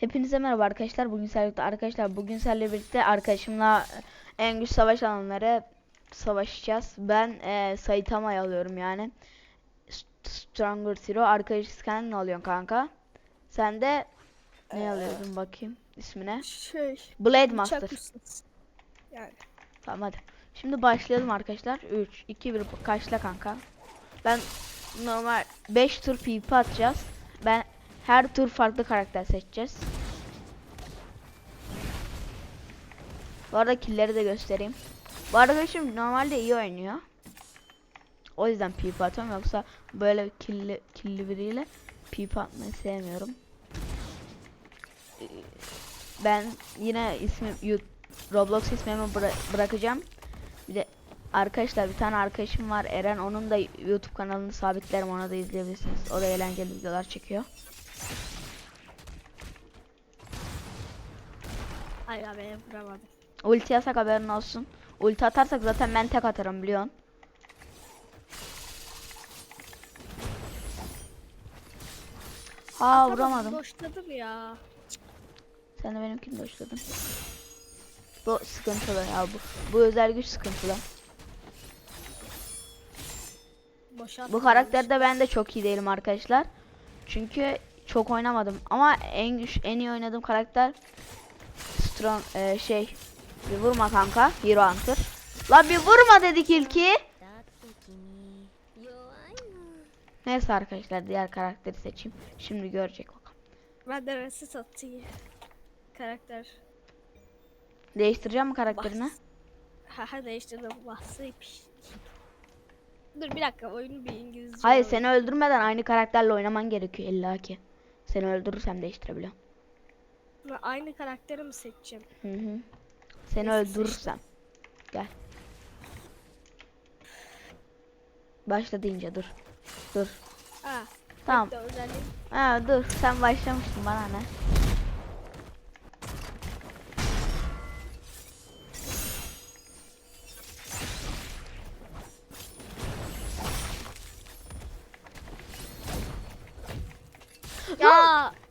Hepinize merhaba arkadaşlar. Bugün sizlerle arkadaşlar bugün sizlerle birlikte arkadaşımla e, en güç savaş alanları savaşacağız. Ben e, Saitama'yı alıyorum yani. Stronger Zero. Arkadaş sen ne alıyorsun kanka? Sen de ne alıyordun bakayım ismine? Şey, Blade Master. Yani Tamam hadi. Şimdi başlayalım arkadaşlar. 3 2 1 kaçla kanka? Ben normal 5 tur PvP atacağız. Ben her tur farklı karakter seçeceğiz. Bu arada killleri de göstereyim. Bu arkadaşım normalde iyi oynuyor. O yüzden PvP atıyorum yoksa böyle killi, killi biriyle PvP atmayı sevmiyorum. Ben yine ismim Yu- Roblox ismimi bıra- bırakacağım. Bir de arkadaşlar bir tane arkadaşım var Eren onun da YouTube kanalını sabitlerim ona da izleyebilirsiniz. O da eğlenceli videolar çekiyor. Ay ya beni vuramadı. Ulti yasak haberin olsun. Ulti atarsak zaten ben tek atarım biliyorsun. Aa vuramadım. Boşladım ya. Sen de benimkini doşladın. Bu sıkıntılı ya bu. Bu özel güç sıkıntılı. Boşalttım. Bu karakterde ben de çok iyi değilim arkadaşlar. Çünkü çok oynamadım ama en en iyi oynadığım karakter Strong e, şey bir vurma kanka Hero Hunter. La bir vurma dedik ilki. Neyse arkadaşlar diğer karakteri seçeyim. Şimdi görecek bakalım. Ben de resit atayım. Karakter. Değiştireceğim mi karakterini? Haha değiştirdim. Bahsıymış. Dur bir dakika oyunu bir İngilizce Hayır seni öldürmeden aynı karakterle oynaman gerekiyor illa ki. Seni öldürürsem değiştirebiliyorum. Ben Aynı karakteri mi seçeceğim? Hı hı. Seni Neyse, öldürürsem. Gel. Başla deyince dur. Dur. Ha. Tamam. bekle. Ha dur sen başlamıştın bana ne?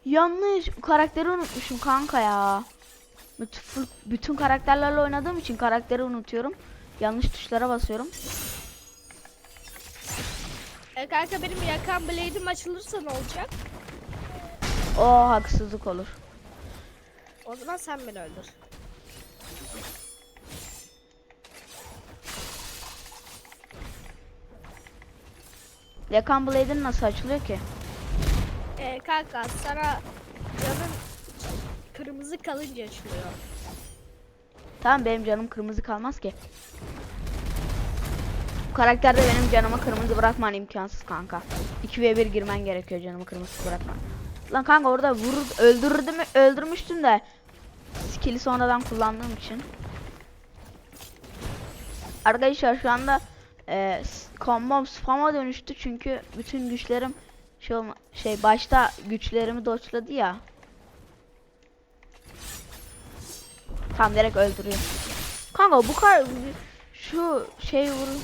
Yanlış karakteri unutmuşum kanka ya. Bütün, karakterlerle oynadığım için karakteri unutuyorum. Yanlış tuşlara basıyorum. e, kanka benim yakan blade'im açılırsa ne olacak? O haksızlık olur. O zaman sen beni öldür. Yakan Blade'in nasıl açılıyor ki? Kanka sana canın kırmızı kalınca açılıyor. Tamam benim canım kırmızı kalmaz ki. Bu karakterde benim canımı kırmızı bırakman imkansız kanka. 2v1 girmen gerekiyor canımı kırmızı bırakman. Lan kanka orada vurur öldürürdüm öldürmüştüm de skill'i sonradan kullandığım için. Arkadaşlar şu anda e, kombom spam'a dönüştü çünkü bütün güçlerim şey olma, şey başta güçlerimi doçladı ya. Tam direkt öldürüyor. Kanka bu kadar şu şey vurun.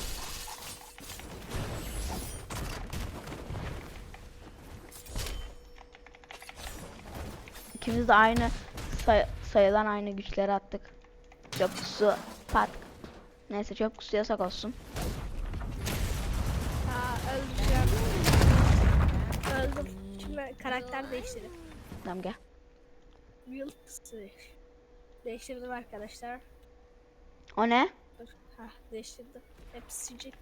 İkimiz de aynı say- sayılan aynı güçleri attık. Çöp kutusu pat. Neyse çöp kutusu yasak olsun. Şimdi karakter değiştirdim. Tamam gel. Yıldızı değiştirdim arkadaşlar. O ne? Dur. Ha değiştirdim. Hepsi sıcak.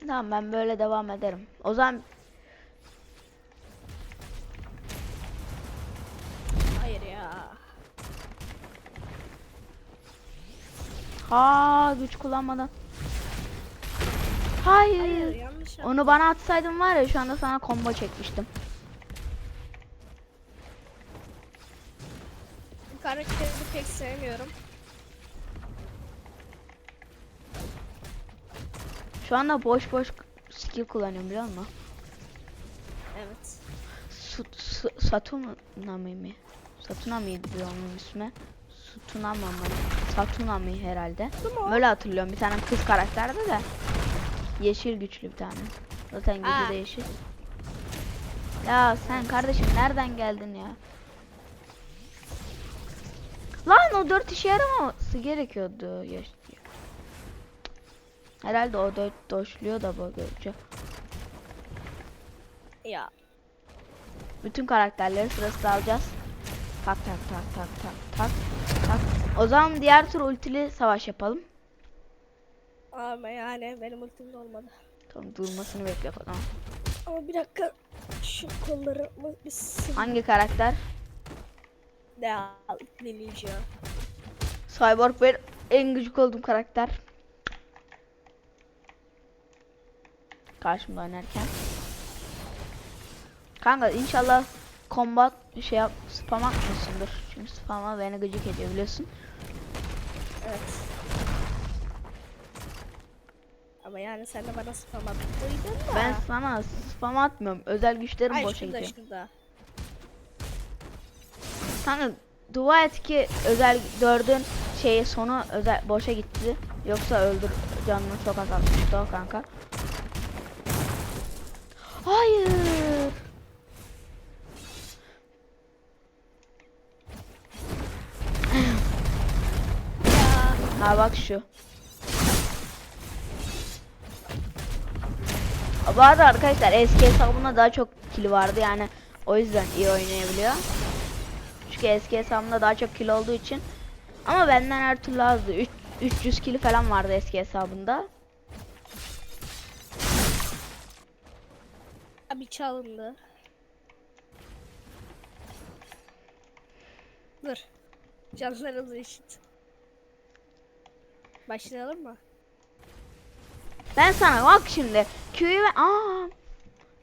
Tamam ben böyle devam ederim. O zaman Hayır ya. ha güç kullanmadan. Hayır. Hayır yaptım. Onu bana atsaydın var ya şu anda sana combo çekmiştim. Bu pek sevmiyorum. Şu anda boş boş skill kullanıyorum biliyor musun? Evet. Su, su, Satunami mi? Satunami'ydi diyor onun ismi. Sutunama mı? Satunami herhalde. Böyle hatırlıyorum bir tane kız karakterde de. Yeşil güçlü bir tane. Zaten gücü de yeşil. Ya sen kardeşim nereden geldin ya? Lan o dört işe yaramaması gerekiyordu. Herhalde o dört doşluyor da bu görece. Ya. Bütün karakterleri sırasıyla alacağız. Tak tak tak tak tak tak tak. O zaman diğer tur ultili savaş yapalım. Ama yani benim ultimde olmadı. Tamam durmasını bekle o zaman. Ama bir dakika. Şu kollarımı bir sıvı. Hangi karakter? Ne al deneyeceğim. Cyborg benim en gıcık olduğum karakter. Karşımda oynarken. Kanka inşallah combat bir şey yap spam atmışsındır. Çünkü spam'a beni gıcık ediyor biliyorsun. Evet. Ama yani sen de bana spam attıydın da. Ben sana spam atmıyorum. Özel güçlerim Ay boşa şurada gidiyor. şurada. Kanka dua et ki özel dördün şeyi sonu özel boşa gitti. Yoksa öldür canını çok azaltmıştı o kanka. Hayır. Ha bak şu. Bu arada arkadaşlar eski hesabımda daha çok kill vardı yani o yüzden iyi oynayabiliyor. Çünkü eski hesabımda daha çok kill olduğu için ama benden her türlü azdı. Üç- 300 kill falan vardı eski hesabında. Abi çalındı. Dur. Canlarınızı eşit. Başlayalım mı? Ben sana bak şimdi Q'yu ben... Aa!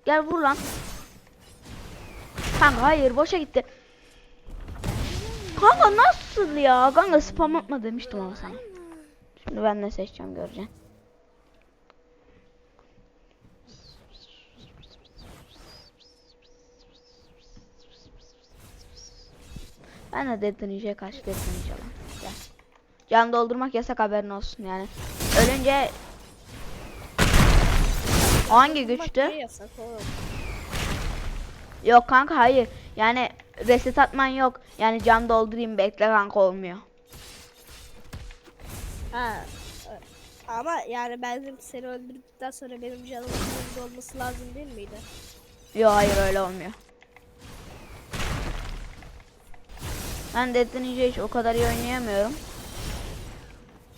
Gel vur lan. Kanka hayır boşa gitti. Kanka nasıl ya? Kanka spam atma demiştim ama sana. Şimdi ben ne seçeceğim göreceksin. Ben de detonece kaç detonece lan. Gel. Can doldurmak yasak haberin olsun yani. Ölünce o hangi güçtü? yasak oğlum? Yok kanka hayır. Yani reset atman yok. Yani can doldurayım bekle kanka olmuyor. Ha. evet. Ama yani ben seni öldürdükten sonra benim canımın yanında olması lazım değil miydi? Yok hayır öyle olmuyor. Ben Dead Ninja hiç o kadar iyi oynayamıyorum.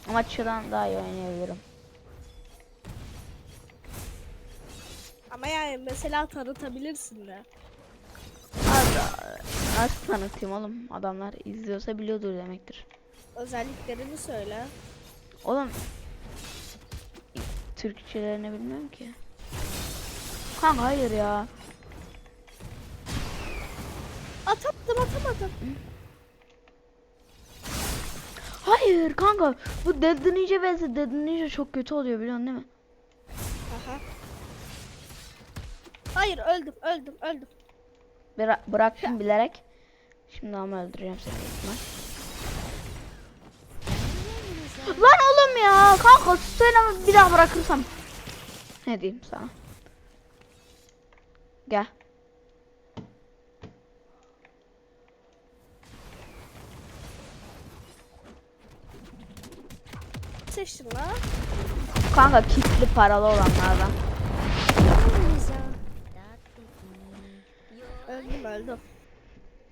Ama Çı'dan daha iyi oynayabilirim. Ama yani mesela tanıtabilirsin de. Nasıl tanıtayım oğlum? Adamlar izliyorsa biliyordur demektir. Özelliklerini söyle. Oğlum Türkçelerini bilmiyorum ki. Kanka hayır ya. Atattım atamadım. Hayır kanka bu Dead Ninja vs Dead Ninja çok kötü oluyor biliyorsun değil mi? Hayır öldüm öldüm öldüm. Bıra- bıraktım bilerek. Şimdi ama öldüreceğim seni. Lan oğlum ya kanka seni bir daha bırakırsam. Ne diyeyim sana? Gel. Seçtim lan. Kanka kitli paralı olanlardan. Öldüm öldüm.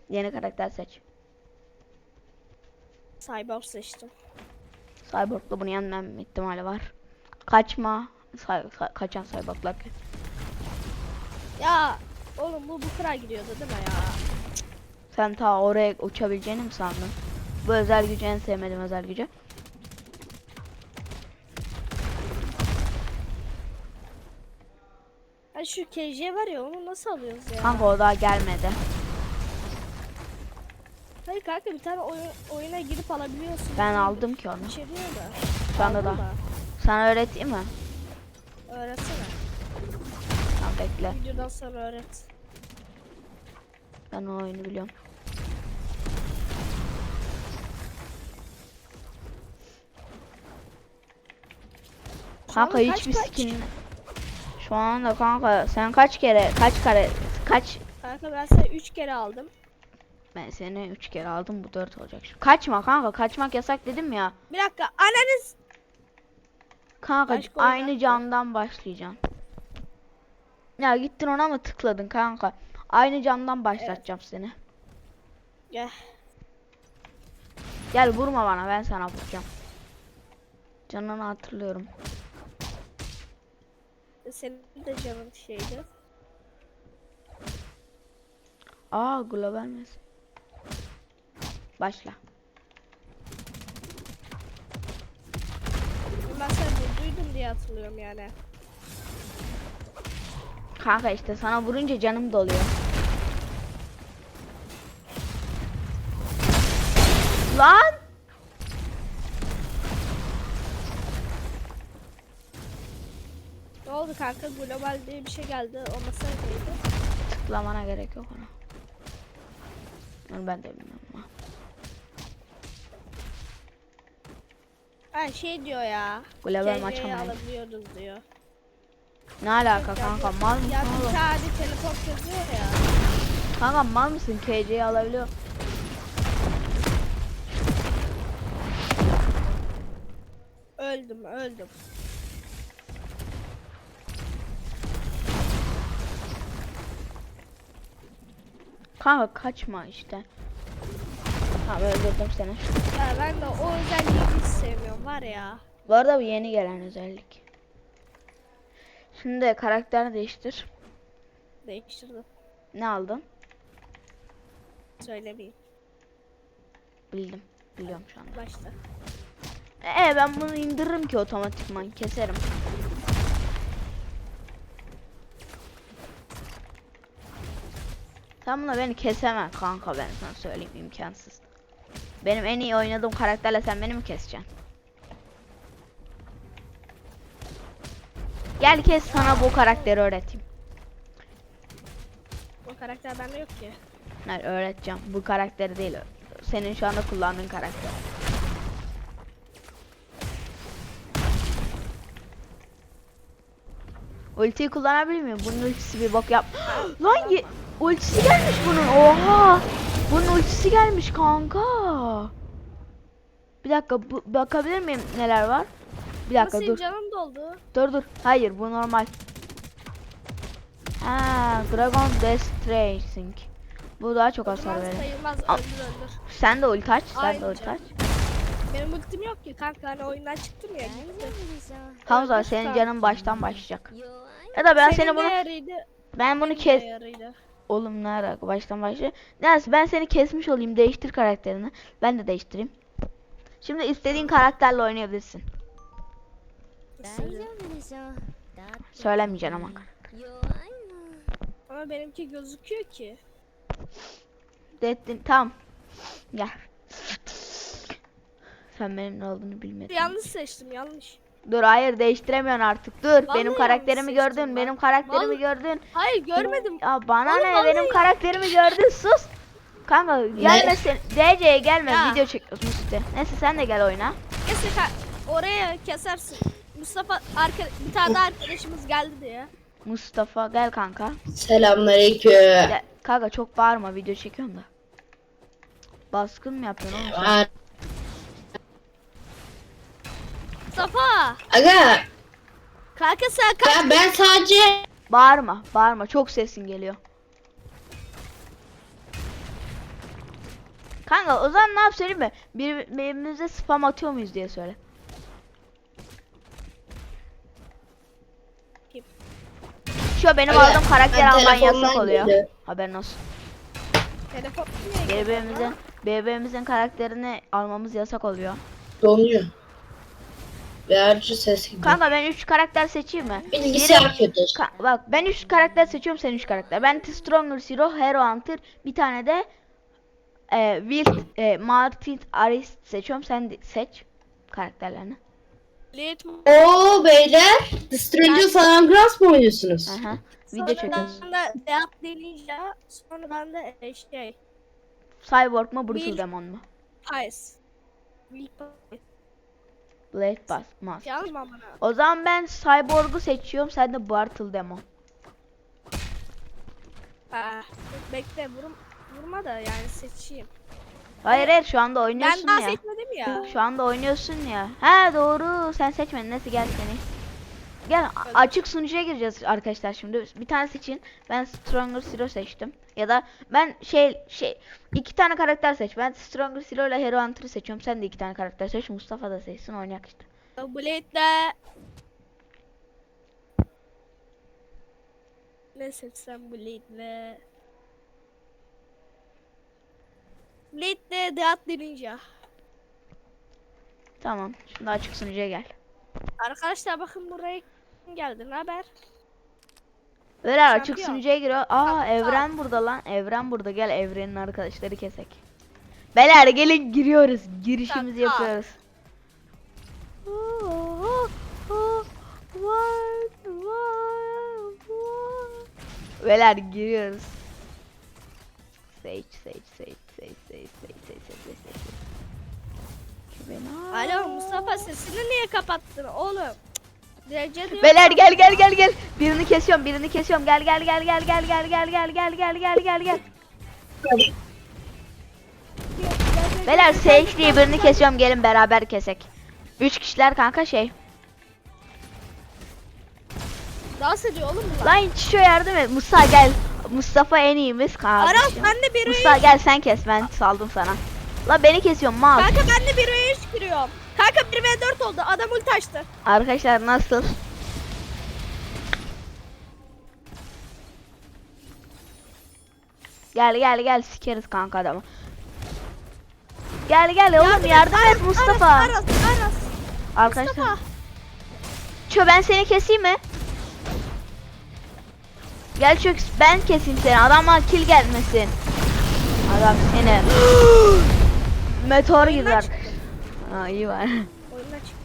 Yeni karakter seç. Cyborg seçtim. Cyborg'la bunu yenmem ihtimali var. Kaçma. Cy- cy- kaçan Cyborg'lar. Ya oğlum bu bu kadar gidiyordu değil mi ya? Sen ta oraya uçabileceğini mi sandın? Bu özel gücü en sevmediğim özel gücü. Şu KJ var ya onu nasıl alıyoruz ya? Kanka o daha gelmedi. Hayır kanka bir tane oyun, oyuna girip alabiliyorsun. Ben aldım ki onu. İçeriyor da. Şu anda da. Mı? Sana öğreteyim mi? Öğretsene. Tamam bekle. Videodan sonra öğret. Ben o oyunu biliyorum. Kanka hiçbir kaç? skin... Şu anda kanka sen kaç kere kaç kare Kaç? Kanka ben seni 3 kere aldım. Ben seni 3 kere aldım bu 4 olacak. Şimdi. Kaçma kanka kaçmak yasak dedim ya. Bir dakika ananız. Kanka Başka aynı yapma. camdan başlayacaksın. Ya gittin ona mı tıkladın kanka? Aynı camdan başlatacağım seni. Gel. Gel vurma bana ben sana vuracağım. Canını hatırlıyorum. Senin de canın şeydi. Aa global mes. Başla. Ben seni duydum diye hatırlıyorum yani. Kanka işte sana vurunca canım doluyor. Lan! Oldu kanka? Global diye bir şey geldi. O masa neydi? Tıklamana gerek yok ona. Onu ben de bilmiyorum ama. Ha şey diyor ya. Global maç alabiliyoruz diyor. Ne alaka kanka mal mısın Ya oğlum? bir tane teleport yazıyor ya. Kanka mal mısın? KC'yi alabiliyor. Öldüm öldüm. Kanka kaçma işte. Tamam öldürdüm seni. Ya ben de o özelliği hiç sevmiyorum var ya. Bu arada bu yeni gelen özellik. Şimdi karakter değiştir. Değiştirdim. Ne aldın? Söylemeyeyim. Bildim. Biliyorum şu anda. Başta. Ee ben bunu indiririm ki otomatikman keserim. Sen bunu beni kesemem kanka ben sana söyleyeyim imkansız. Benim en iyi oynadığım karakterle sen beni mi keseceksin? Gel kes sana bu karakteri öğreteyim. O karakter bende yok ki. Hayır öğreteceğim. Bu karakteri değil. Senin şu anda kullandığın karakter. Ultiyi kullanabilir miyim? Bunun ultisi bir bok yap. Lan ye- ultisi gelmiş bunun. Oha! Bunun ultisi gelmiş kanka. Bir dakika bu, bakabilir miyim neler var? Bir dakika senin dur. canın doldu. Dur dur. Hayır bu normal. Ha, Dragon Death Tracing. Bu daha çok hasar verir. sayılmaz öldür öldür. Sen de ulti aç, sen Aynı de ulti canım. aç. Benim ultim yok ki kanka hani oyundan çıktım ya gitti. Hamza senin canın baştan başlayacak. Ya da ben Senin seni bunu ben bunu kes değeriydi. Oğlum ne ara baştan başla. Neyse ben seni kesmiş olayım. Değiştir karakterini. Ben de değiştireyim. Şimdi istediğin karakterle oynayabilirsin. Söylemeyeceksin ama. Ama benimki gözüküyor ki. Dettin tamam. Gel. Sen benim ne olduğunu bilmedin. Yanlış seçtim yanlış. Dur hayır değiştiremiyorsun artık. Dur benim yanlış karakterimi gördün. ben. Benim karakterimi Vallahi- gördün. Hayır görmedim. Ya bana Oğlum ne vallahi- benim karakterimi gördün sus. Kanka gelme sen DC'ye gelme Ya. video çekiyoruz Musti. Neyse sen de gel oyna. Neyse oraya kesersin. Mustafa arka bir tane daha arkadaşımız geldi diye. Mustafa gel kanka. Selamünaleyküm. Kanka çok bağırma video çekiyorum da. Baskın mı yapıyorsun oğlum Mustafa Aga kanka sen kaç ya ben sadece Bağırma bağırma çok sesin geliyor. Kanka o zaman ne yap söyleyeyim mi? Bir, birbirimize spam atıyor muyuz diye söyle. Şu benim Aga, aldığım karakter alman yasak oluyor. geliyor. Haberin olsun. telefon bana? birbirimizin karakterini almamız yasak oluyor. donuyor. Verci ses gibi. Kanka ben 3 karakter seçeyim mi? Bilgisayar kötü. Ka- bak ben 3 karakter seçiyorum sen 3 karakter. Ben T Stronger Zero, Hero Hunter, bir tane de e, Wild e, Martin Arist seçiyorum. Sen de seç karakterlerini. Late? Oo beyler. The Stranger San Grass mı oynuyorsunuz? Aha. Video Sonra çekiyoruz. ben de Deat Ninja, sonra ben de e, şey, Cyborg mu, Brutal Wild- Demon mu? Pies. Will Pies. Blade. Yanlış mı bana? O zaman ben Cyborg'u seçiyorum. Sen de Bartle Demon. Aa, bekle vurum, vurma da yani seçeyim. Hayır hayır şu anda Ben oynuyorsun daha ya. seçmedim ya. Şu anda oynuyorsun ya. Ha doğru sen seçmedin. Neyse gel seni. Gel açık sunucuya gireceğiz arkadaşlar şimdi. Bir tane seçin. Ben Stronger Zero seçtim. Ya da ben şey şey iki tane karakter seç. Ben Stronger Zero ile Hero Hunter'ı seçiyorum. Sen de iki tane karakter seç. Mustafa da seçsin oynayak işte. Blade'le ne seçsem Blade'le Blade'le Atlı Ninja. Tamam. Şimdi açık sunucuya gel. Arkadaşlar bakın buraya kim geldi ne haber? Böyle açık Şampiyon. sunucuya giriyor. Aa Tamam, Evren burada lan. Evren burada. Gel Evren'in arkadaşları kesek. Beyler gelin giriyoruz. Girişimizi Tamam. yapıyoruz. Beyler giriyoruz. Sage, Sage, Sage, Sage, Sage, Sage, Sage, Sage, Sage, Alo Mustafa sesini niye kapattın oğlum? Derece diyor. Beyler gel gel gel gel. Birini kesiyorum, birini kesiyorum. Gel gel gel gel gel gel gel gel gel gel gel gel gel. Beyler Sage diye birini kesiyorum. Gelin beraber kesek. Üç kişiler kanka şey. Dans ediyor oğlum bunlar. Lan şu yardım et. Musa gel. Mustafa en iyimiz Aras kardeşim. ben de bir Musa gel sen kes ben saldım sana. La beni kesiyorsun mal. Kanka ben de bir ve 3 giriyorum. Kanka 1 ve 4 oldu. Adam ulti açtı. Arkadaşlar nasıl? Gel gel gel sikeriz kanka adamı. Gel gel oğlum yardım et Mustafa. Aras, Aras, Aras. Arkadaşlar. Mustafa. Çö ben seni keseyim mi? Gel çök ben keseyim seni. Adama kill gelmesin. Adam seni. Meteor gibi arkadaşlar. Ha iyi var. Oyundan çık.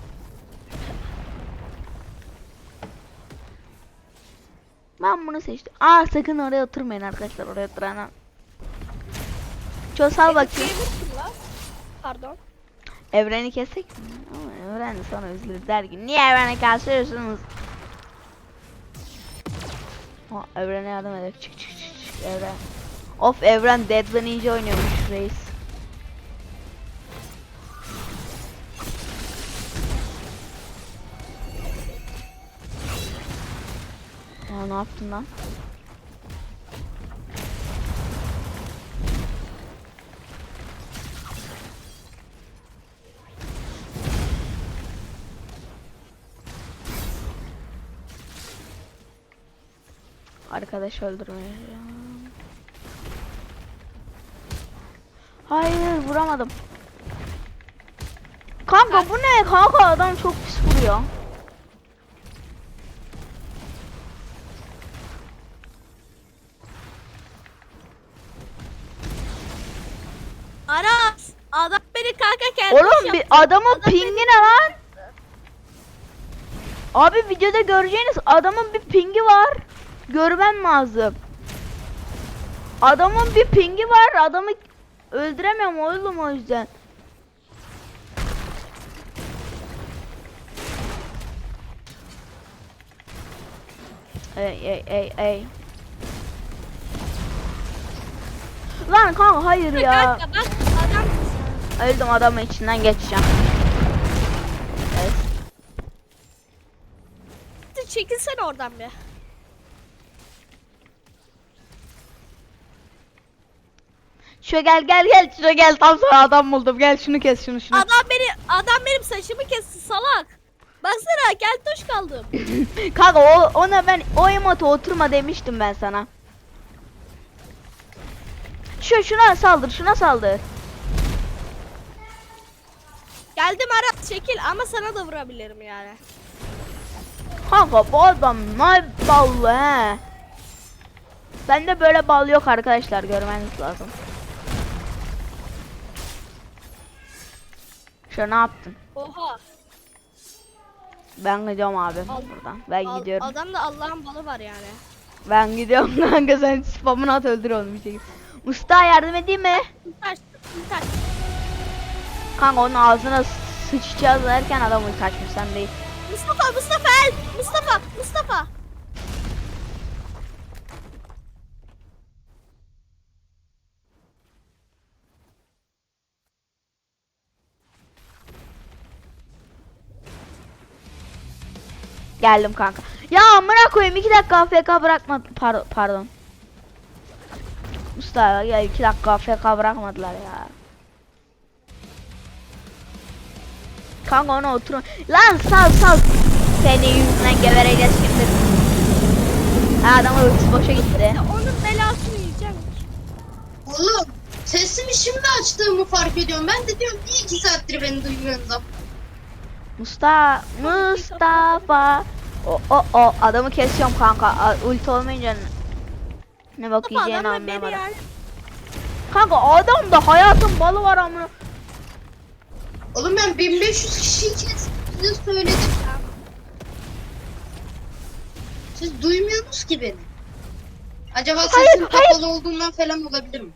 Ben bunu seçtim. Aa sakın oraya oturmayın arkadaşlar. Oraya oturana. Çö sal bakayım. Pardon. Evreni kesek mi? Ama evren de sonra üzülür der ki niye evreni kesiyorsunuz? Ha, evrene yardım edelim. Çık çık çık çık evren. Of evren Deadly Ninja oynuyormuş reis. Ne yaptın lan? Arkadaş öldürmeye. Hayır vuramadım. Kanka bu ne? Kanka adam çok pis vuruyor. Adamın Adam pingi ne lan? Abi videoda göreceğiniz adamın bir pingi var. Görmem lazım. Adamın bir pingi var. Adamı öldüremiyorum oğlum o yüzden. Ey ey ey ey. Lan kanka hayır ya. Kanka bak adam Öldüm adamın içinden geçeceğim. Evet. çekilsene oradan bir. Şöyle gel gel gel şuraya gel tam sana adam buldum gel şunu kes şunu şunu. Adam beni adam benim saçımı kesti salak. Baksana gel tuş kaldım. Kanka o, ona ben o emote oturma demiştim ben sana. Şu şuna saldır şuna saldır. Geldim Aras çekil ama sana da vurabilirim yani. Kanka bu adam ne ballı he. Bende böyle bal yok arkadaşlar görmeniz lazım. Şu ne yaptın? Oha. Ben gidiyorum abi Al- buradan. Ben Al- gidiyorum. adamda Allah'ın balı var yani. Ben gidiyorum kanka sen spamını at öldür onu bir şekilde. Usta yardım edeyim mi? Taş, taş. Kanka onun ağzına sıçacağız derken adam kaçmış sen değil. Mustafa Mustafa el Mustafa Mustafa. Geldim kanka. Ya amına koyayım 2 dakika AFK bırakmadı. Par pardon. Mustafa ya 2 dakika AFK bırakmadılar ya. Kanka ona otur. Lan sal sal. Seni yüzünden gebereceğiz şimdi. Ha, adamın ultisi boşa gitti. Onun belasını yiyeceğim. Oğlum sesimi şimdi açtığımı fark ediyorum. Ben de diyorum niye iki saattir beni duymuyorsunuz? Mustafa Mustafa o o o adamı kesiyorum kanka ulti olmayınca ne bak yiyeceğini anlayamadım kanka adamda hayatın balı var amına Oğlum ben 1500 kişiyken size söyledim. Siz duymuyorsunuz ki beni. Acaba Hayır, sesim hayır. kapalı olduğundan falan olabilir mi?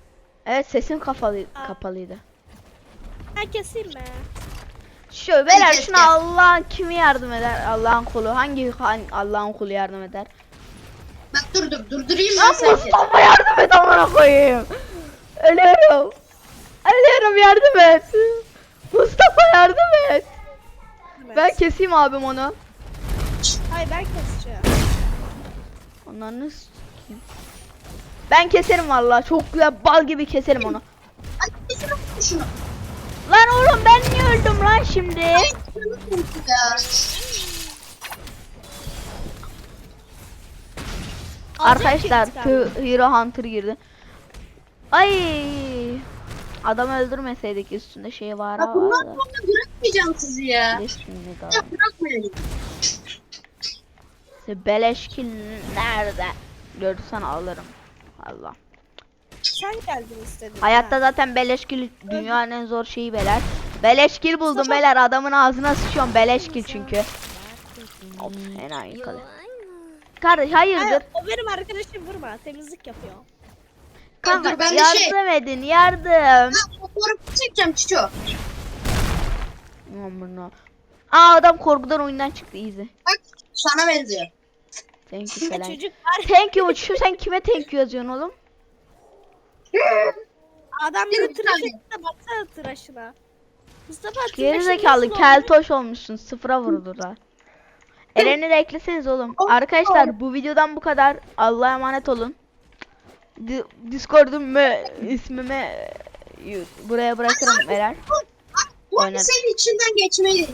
evet sesim kapalı Aa. kapalıydı Ben keseyim mi? şu beyler şuna. Allah'ın kimi yardım eder Allah'ın kulu hangi hangi Allah'ın kulu yardım eder Bak dur dur durdurayım ben Lan sen kes. Mustafa yardım et amına koyayım ölüyorum ölüyorum yardım et Mustafa yardım et Evet. ben keseyim abim onu Hayır ben keseceğim. Onları s**eyim. Ben keserim vallahi çok güzel bal gibi keserim onu. Ay kesin şunu. Lan oğlum ben niye öldüm lan şimdi? Ay. Arkadaşlar Hero Hunter girdi. Ay adam öldürmeseydik üstünde şey var Ya bundan sonra bırakmayacağım sizi ya. Şimdi Ya bırakmayalım. Beleşkin nerede? Görürsen alırım. Allah. Sen geldin istedin. Hayatta ha. zaten beleşkil dünyanın en zor şeyi beyler. Beleşkil buldum beyler adamın ağzına sıçıyorum beleşkil çünkü. Of enayi kadın. Kardeş hayırdır? Hayır, o benim arkadaşım vurma. Temizlik yapıyor. Kanka dur, ben de şey- yardım edin yardım. Ha, fotoğrafı çekeceğim Çiço. Amına. Aa adam korkudan oyundan çıktı easy. Bak sana benziyor. Thank you falan. Çocuk var. Thank you şu sen kime thank you yazıyorsun oğlum? Adam Bir bir tıraş saniye. etti de baksana tıraşına. Mustafa Geri zekalı keltoş olmuşsun sıfıra vurdular. Eren'i de ekleseniz oğlum. Arkadaşlar bu videodan bu kadar. Allah'a emanet olun. Di- Discord'um ve ismimi e, buraya bırakırım Eren. Bu Oynar. senin içinden geçmeyi